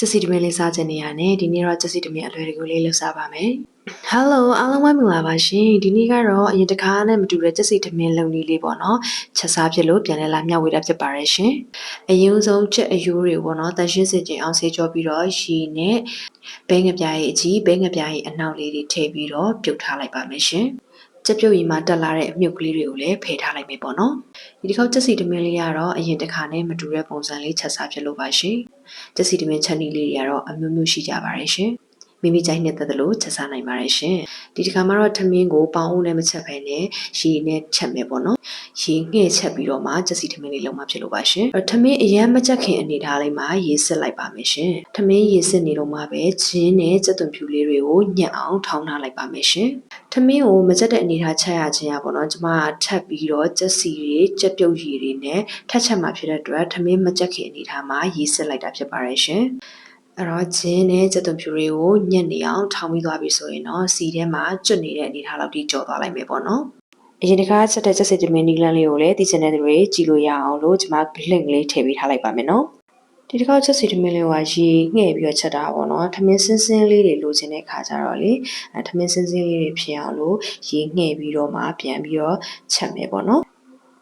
ကျက်စီတမင်လေးစားခြင်းနေရနဲ့ဒီနေ့တော့ကျက်စီတမင်အလွယ်တကူလေးလှူစားပါမယ် Hello အားလုံးပဲမင်္ဂလာပါရှင်ဒီနေ့ကတော့အရင်တစ်ခါနဲ့မတူတဲ့ကျက်စီတမင်လုံနည်းလေးပေါ့နော်ချက်စားဖြစ်လို့ပြန်လဲလာမျှဝေတာဖြစ်ပါရဲ့ရှင်အရင်ဆုံးချက်အယိုးတွေပေါ့နော်တန်ရှင်းစင်ချင်းအောင်ဆေးကြောပြီးတော့ရီနဲ့ဘဲငပြားရဲ့အကြီးဘဲငပြားရဲ့အနောက်လေးတွေထည့်ပြီးတော့ပြုတ်ထားလိုက်ပါမယ်ရှင် ချက်ပြုတ်ရီမှာတက်လာတဲ့အမြုပ်ကလေးတွေကိုလည်းဖယ်ထားလိုက်မယ်ပေါ့နော်ဒီတစ်ခေါက်ချက်စီတမင်လေးကတော့အရင်တစ်ခါနဲ့မတူတဲ့ပုံစံလေးချက်စားဖြစ်လို့ပါရှင်ကျက်စီတမင်ချက်နီလေးတွေကတော့အမျိုးမျိုးရှိကြပါတယ်ရှင် မိမိကြိုက်နေတဲ့သလိုချက်စားနိုင်ပါတယ်ရှင်ဒီတစ်ခါမှာတော့ထမင်းကိုပေါင်းဦးနဲ့မချက်ဘဲနဲ့ရေနဲ့ချက်မယ်ပေါ့နော်ရေငှဲ့ချက်ပြီးတော့မှကျက်စီထမင်းလေးလုံးမဖြစ်လို့ပါရှင်အဲ့တော့ထမင်းအရန်မချက်ခင်အနေထားလေးမှာရေစစ်လိုက်ပါမယ်ရှင်ထမင်းရေစစ်နေတော့မှပဲချင်းနဲ့ကြက်သွန်ဖြူလေးတွေကိုညှက်အောင်ထောင်းထားလိုက်ပါမယ်ရှင်ထမင်းကိုမချက်တဲ့အနေထားချက်ရခြင်းရပေါ့နော်ကျွန်မကထပ်ပြီးတော့ကြက်စီတွေကြက်ပြုတ်ရည်တွေနဲ့ထပ်ချက်မှဖြစ်တဲ့အတွက်ထမင်းမချက်ခင်အနေထားမှာရေစစ်လိုက်တာဖြစ်ပါတယ်ရှင် အဲ့တော့ဂျင်းနဲ့ကြက်သွန်ဖြူတွေကိုညက်နေအောင်ထောင်းပြီးသွားပြီဆိုရင်တော့စီထဲမှာကျွတ်နေတဲ့အနေထားလောက်ထိကြော်သွားလိုက်မယ်ပေါ့နော်အရင်တခါချက်တဲ့ချက်စစ်တမင်နီလန်းလေးကိုလည်းတည်ချင်တဲ့တွေကြည်လို့ရအောင်လို့ကျွန်မ link လေးထည့်ပေးထားလိုက်ပါမယ်နော်ဒီတစ်ခါချက်စီထမင်းလေးကရေငှဲ့ပြီးတော့ချက်တာပေါ့နော်ထမင်းစင်းစင်းလေးတွေလိုချင်တဲ့ခါကျတော့လေအဲထမင်းစင်းစင်းလေးတွေဖြစ်အောင်လို့ရေငှဲ့ပြီးတော့မှပြန်ပြီးတော့ချက်မယ်ပေါ့နော်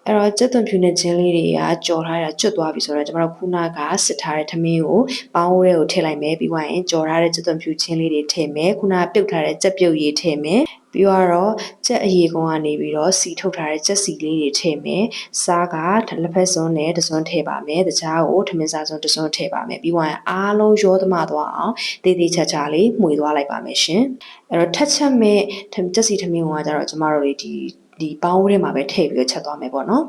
အဲ့တော့ကြက်သွန်ဖြူနဲ့ဂျင်းလေးတွေကကြော်ထားတာကျွတ်သွားပြီဆိုတော့ကျမတို့ခုနကစစ်ထားတဲ့ထမင်းကိုပေါင်းဝဲကိုထည့်လိုက်မယ်ပြီးသွားရင်ကြော်ထားတဲ့ကြက်သွန်ဖြူချင်းလေးတွေထည့်မယ်ခုနကပြုတ်ထားတဲ့ကြက်ပြုတ်ရည်ထည့်မယ်ပြီးတော့ကြက်အရေကုန်းကနေပြီးတော့စီထုတ်ထားတဲ့ကြက်စီလေးတွေထည့်မယ်စားကလက်ဖက်စွန်းနဲ့တစွန်းထည့်ပါမယ်တခြားကိုထမင်းစားစွန်းတစွန်းထည့်ပါမယ်ပြီးသွားရင်အားလုံးရောသမသွားအောင်တေးသေးချာချာလေးမှွေသွားလိုက်ပါမယ်ရှင်အဲ့တော့ထက်ချက်မဲ့ကြက်စီထမင်းကကြတော့ကျမတို့တွေဒီ ဒီပေါင်းဝဲထဲမှာပဲထည့်ပြီးတော့ချက်သွားမယ်ပေါ့နော်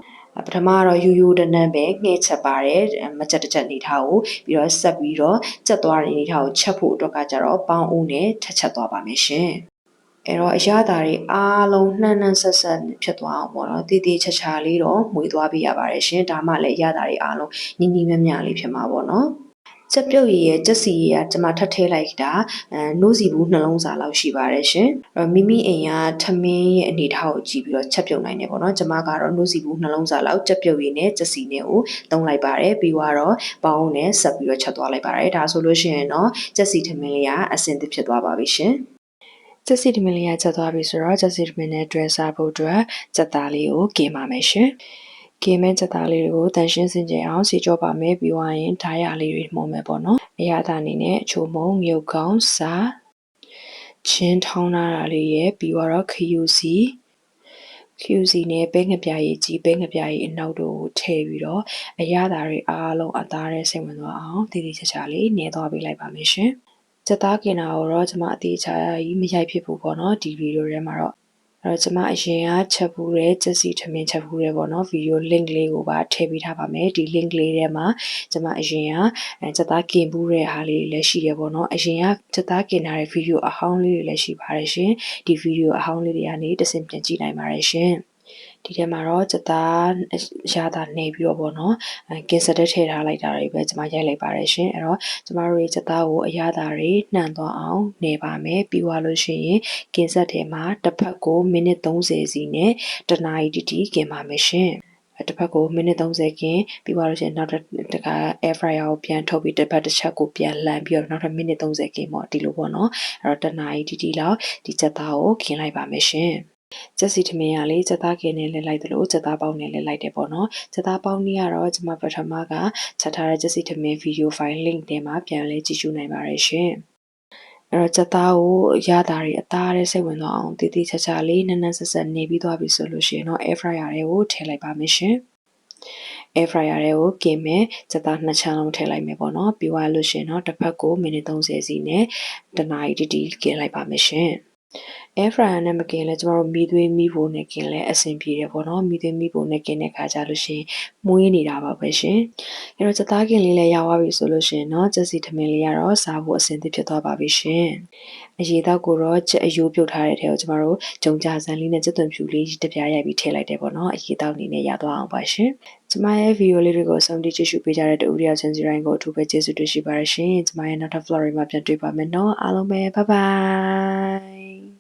ပထမကတော့ယူယူတနန်းပဲငှဲ့ချက်ပါတယ်မချက်တစ်ချက်နေထားကိုပြီးတော့ဆက်ပြီးတော့ချက်သွားတဲ့နေထားကိုချက်ဖို့အတွက်ကကြတော့ပေါင်းဦးနဲ့ထက်ချက်သွားပါမယ်ရှင်အဲ့တော့အရသာတွေအားလုံးနှံ့နှံ့ဆက်ဆက်ဖြစ်သွားအောင်ပေါ့နော်တည်တည်ချာချာလေးတော့မှွေသွားပြရပါတယ်ရှင်ဒါမှလည်းအရသာတွေအားလုံးညီညီမျှမျှလေးဖြစ်မှာပေါ့နော် ချက်ပြုတ်ရည်ရဲ့ချက်စီရည်ကကျွန်မထပ်ထည့်လိုက်တာအဲနိုးစီဘူးနှလုံးစာလောက်ရှိပါတယ်ရှင်အဲမိမိအိမ်ကထမင်းရဲ့အနေထားကိုကြည့်ပြီးတော့ချက်ပြုတ်နိုင်တယ်ပေါ့နော်ကျွန်မကတော့နိုးစီဘူးနှလုံးစာလောက်ချက်ပြုတ်ရည်နဲ့ချက်စီနဲ့ကိုသုံးလိုက်ပါတယ်ပြီးတော့ပေါင်းနဲ့ဆက်ပြီးတော့ချက်သွားလိုက်ပါတယ်ဒါဆိုလို့ရှိရင်တော့ချက်စီထမင်းလေးကအဆင်သင့်ဖြစ်သွားပါပြီရှင်ချက်စီတမင်လေးရချက်သွားပြီဆိုတော့ချက်စီတမင်နဲ့ dress စားဖို့အတွက်ချက်သားလေးကိုกินပါမယ်ရှင်။ ကင်မဲ့ကြက်သားလေးတွေကိုတန်ရှင်းစင်ကြယ်အောင်စီကြောပါမယ်ပြီးွားရင်ဓာရလေးတွေမှုံမယ်ပေါ့နော်အရာသာအနေနဲ့အချိုမုံမြုပ်ကောင်းစာချင်းထောင်းလာတာလေးရဲ့ပြီးတော့ခယူစီ QC နဲ့ပဲငပြရည်ကြီးပဲငပြရည်အနောက်တို့ကိုထည့်ပြီးတော့အရသာတွေအားလုံးအသားနဲ့စိတ်ဝင်သွားအောင်တည်တည်ချာချာလေးနေသွားပေးလိုက်ပါမယ်ရှင်။စက်သားกินတာကိုတော့ကျွန်မအသေးချာကြီးမရိုက်ဖြစ်ဘူးပေါ့နော်ဒီဗီဒီယိုထဲမှာတော့ အဲ့တော့ကျွန်မအရင်ကချက်ဘူးတဲ့ချက်စီထမင်းချက်ဘူးတဲ့ပေါ့နော်ဗီဒီယို link လေးကိုပါထည့်ပေးထားပါမယ်ဒီ link လေးထဲမှာကျွန်မအရင်ကအဲချက်သားกินဘူးတဲ့ဟာလေးလည်းရှိတယ်ပေါ့နော်အရင်ကချက်သားกินထားတဲ့ဗီဒီယိုအဟောင်းလေးတွေလည်းရှိပါတယ်ရှင်ဒီဗီဒီယိုအဟောင်းလေးတွေကနေတစင်ပြန်ကြည့်နိုင်ပါတယ်ရှင် ဒီထဲမှာတော့စသားရတာနေပြီးတော့ပေါ့နော်အဲကင်ဆာတက်ထည့်ထားလိုက်တာတွေပဲကျွန်မရိုက်လိုက်ပါတယ်ရှင်အဲ့တော့ကျမတို့ရဲ့စသားကိုအရသာတွေနှံသွားအောင်နေပါမယ်ပြီးသွားလို့ရှိရင်ကင်ဆာထဲမှာတစ်ဖက်ကိုမိနစ်30စီနဲ့တနာရီတီတီกินပါမယ်ရှင်တစ်ဖက်ကိုမိနစ်30ခင်းပြီးသွားလို့ရှိရင်နောက်တစ်ခါ air fryer ကိုပြန်ထုတ်ပြီးတစ်ဖက်တစ်ချက်ကိုပြန်လှန်ပြီးတော့နောက်ထပ်မိနစ်30ခင်းပေါ့ဒီလိုပေါ့နော်အဲ့တော့တနာရီတီတီလောက်ဒီချက်သားကိုခင်းလိုက်ပါမယ်ရှင် ကြက်စီထမင်းရလေကြက်သားကင်နဲ့လဲလိုက်တယ်လို့ကြက်သားပေါင်းနဲ့လဲလိုက်တယ်ပေါ့နော်ကြက်သားပေါင်းနည်းကတော့ကျွန်မပထမကချက်ထားတဲ့ကြက်စီထမင်းဗီဒီယိုဖိုင် link ထဲမှာပြန်လဲကြည့်ရှုနိုင်ပါတယ်ရှင်အဲ့တော့ချက်သားကိုရတာတွေအသားရဲစိတ်ဝင်သွားအောင်တည်တည်ချာချာလေးနန်းနန်းဆက်ဆက်နေပြီးသွားပြီဆိုလို့ရှိရင်တော့ air fryer တွေကိုထည့်လိုက်ပါမယ်ရှင် air fryer တွေကိုกินမယ်ချက်သားနှစ်ချမ်းလုံးထည့်လိုက်မယ်ပေါ့နော်ပြီးသွားလို့ရှိရင်တော့တစ်ဖက်ကိုမိနစ်30စီနဲ့တနာရီတီတီกินလိုက်ပါမယ်ရှင် air fryer နဲ့မกินလဲကျမတို့မီးသွေးမီးဖိုးနဲ့กินလဲအဆင်ပြေတယ်ပေါ့နော်မီးသွေးမီးဖိုးနဲ့กินတဲ့ခါကြလို့ရှိရင်မွေးနေတာပါပဲရှင်အဲတော့ချက်သားกินလေးလည်းရောက်သွားပြီဆိုလို့ရှိရင်တော့ချက်စီထမင်းလေးကတော့စားဖို့အဆင်သင့်ဖြစ်သွားပါပြီရှင်အရေးတော့ကိုတော့ချက်အယိုးပြုတ်ထားတဲ့ထဲကိုကျမတို့ဂျုံကြဆန်လေးနဲ့ချက်သွန်ဖြူလေးတစ်ပြားရိုက်ပြီးထည့်လိုက်တယ်ပေါ့နော်အရေးတော့အနေနဲ့ရသွားအောင်ပါရှင်ကျမရဲ့ဗီဒီယိုလေးတွေကိုဆုံးဖြတ်ကြည့်ရှုပေးကြတဲ့တူရီယာချင်းစီရိုင်းကိုအထူးပဲကျေးဇူးတင်ရှိပါတယ်ရှင်ကျမရဲ့နောက်ထပ် vlog တွေမှာပြန်တွေ့ပါမယ်နော်အားလုံးပဲ bye bye